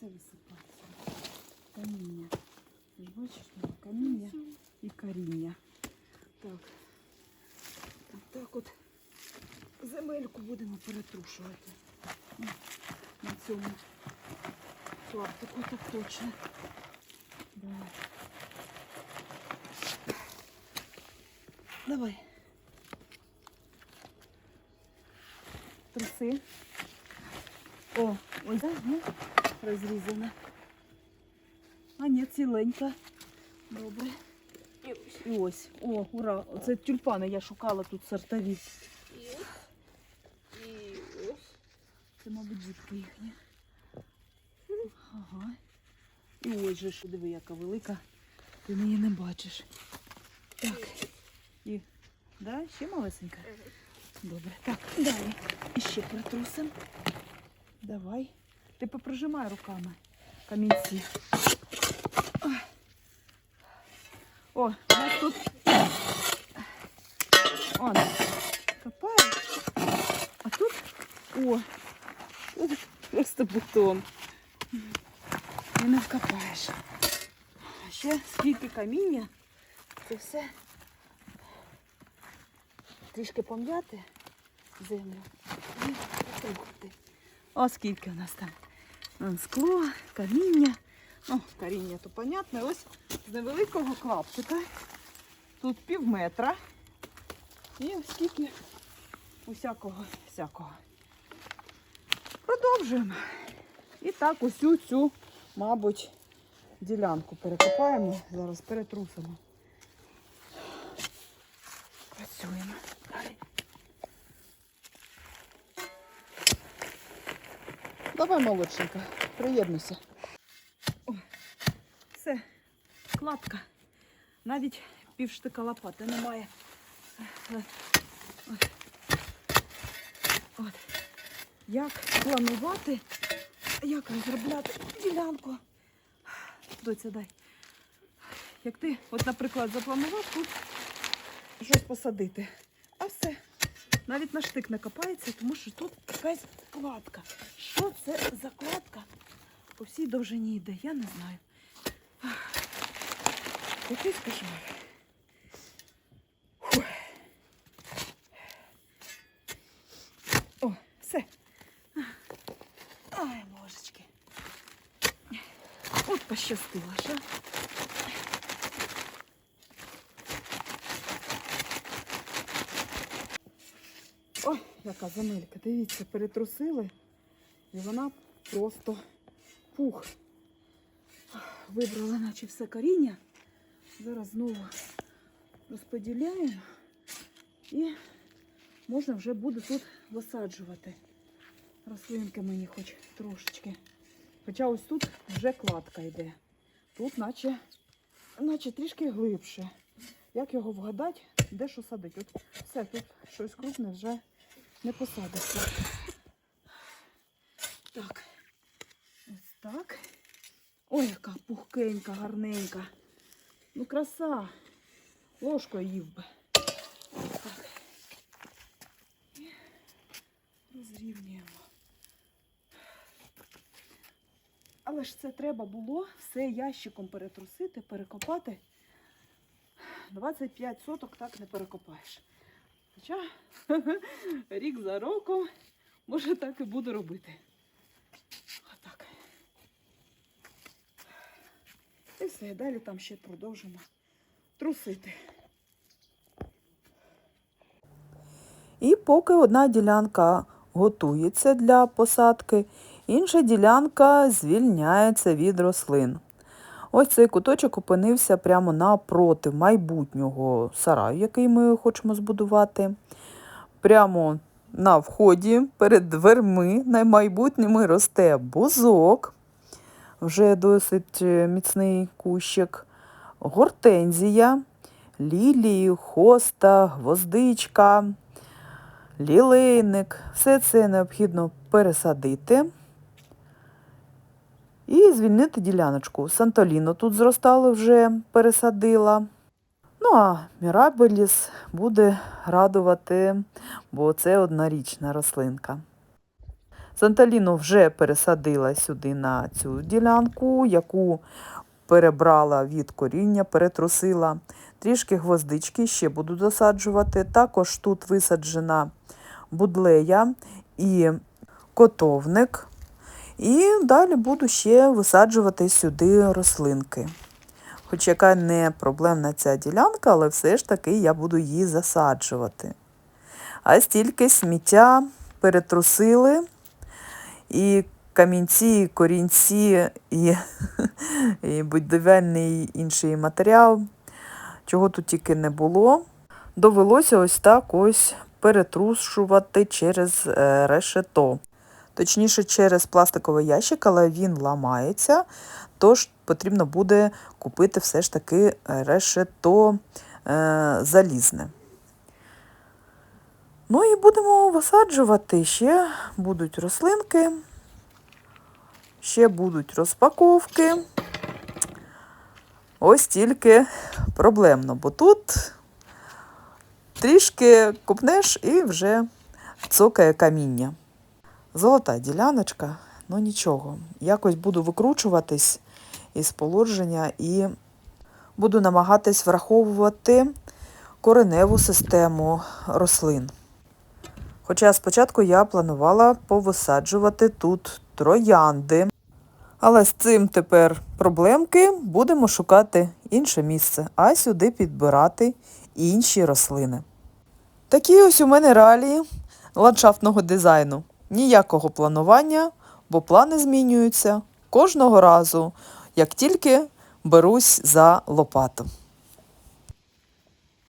це висипається? Каміння. Ти ж бачиш, каміння і коріння. Так. Так, от земельку будемо перетрушувати. На цьому клаптику так точно. Давай. Давай. Труси. О, ось так, ну, розрізана. А ні, ціленька. Добре. І ось. О, ура! Це тюльпани я шукала тут сортові. І ось. І ось. Це, мабуть, дітки їхні. Ага. І ось же ж, диви, яка велика. Ти її не бачиш. Так. І, да, ще малесенька? Добре. Так, далі. І ще притрусимо. Давай. Ти поприжимай руками камінці. О, у нас тут. Он. Копаєш. А тут. О, просто бетон. І не вкопаєш. Ще скільки каміння. Це все трішки пом'яти землю і потрухати. О, скільки у нас там. Скло, каміння. Ну, коріння то понятне. Ось з невеликого клаптика. Тут пів метра. І скільки усякого всякого. Продовжуємо. І так усю цю, мабуть, ділянку перекопаємо. Зараз перетрусимо. Давай, молодшенька, приєднуйся. О, все, кладка. Навіть півштика лопати немає. От. От. Як планувати, як розробляти ділянку. Доця, дай. Як ти, от, наприклад, запланував тут щось посадити. Навіть на штик не копається, тому що тут якась кладка. Що це за кладка? По всій довжині йде, я не знаю. Якийсь кошмар. О, все. Ай, божечки. От пощастило, що. Ой, яка земелька, дивіться, перетрусили, і вона просто пух. Вибрала наче все коріння. Зараз знову розподіляємо і можна вже буде тут висаджувати рослинки мені хоч трошечки. Хоча ось тут вже кладка йде. Тут наче, наче трішки глибше. Як його вгадати, де що садить? От все, тут щось крупне вже не посадиться. Так. Ось так. Ой, яка пухкенька, гарненька. Ну, краса. Ложкою їв би. Так. І розрівнюємо. Але ж це треба було все ящиком перетрусити, перекопати. 25 соток так не перекопаєш. Хоча рік за роком, може, так і буду робити. Отак. І все, далі там ще продовжимо трусити. І поки одна ділянка готується для посадки, інша ділянка звільняється від рослин. Ось цей куточок опинився прямо напроти майбутнього сараю, який ми хочемо збудувати. Прямо на вході перед дверми наймайбутніми росте бузок, вже досить е, міцний кущик, гортензія, лілії, хоста, гвоздичка, лілейник. Все це необхідно пересадити і звільнити діляночку. Сантоліно тут зростало вже пересадила. Ну а Мірабеліс буде радувати, бо це однорічна рослинка. Санталіну вже пересадила сюди на цю ділянку, яку перебрала від коріння, перетрусила. Трішки гвоздички ще буду досаджувати. Також тут висаджена будлея і котовник. І далі буду ще висаджувати сюди рослинки. Хоч яка не проблемна ця ділянка, але все ж таки я буду її засаджувати. А стільки сміття перетрусили, і камінці, і корінці, і, і будівельний інший матеріал, чого тут тільки не було. Довелося ось так ось перетрушувати через е, решето. Точніше, через пластиковий ящик, але він ламається, тож потрібно буде купити все ж таки решето е, залізне. Ну і будемо висаджувати. Ще будуть рослинки, ще будуть розпаковки. Ось тільки проблемно, бо тут трішки купнеш і вже цокає каміння. Золота діляночка, ну нічого. Якось буду викручуватись із положення і буду намагатись враховувати кореневу систему рослин. Хоча спочатку я планувала повисаджувати тут троянди. Але з цим тепер проблемки будемо шукати інше місце, а сюди підбирати інші рослини. Такі ось у мене реалії ландшафтного дизайну. Ніякого планування, бо плани змінюються кожного разу, як тільки берусь за лопату.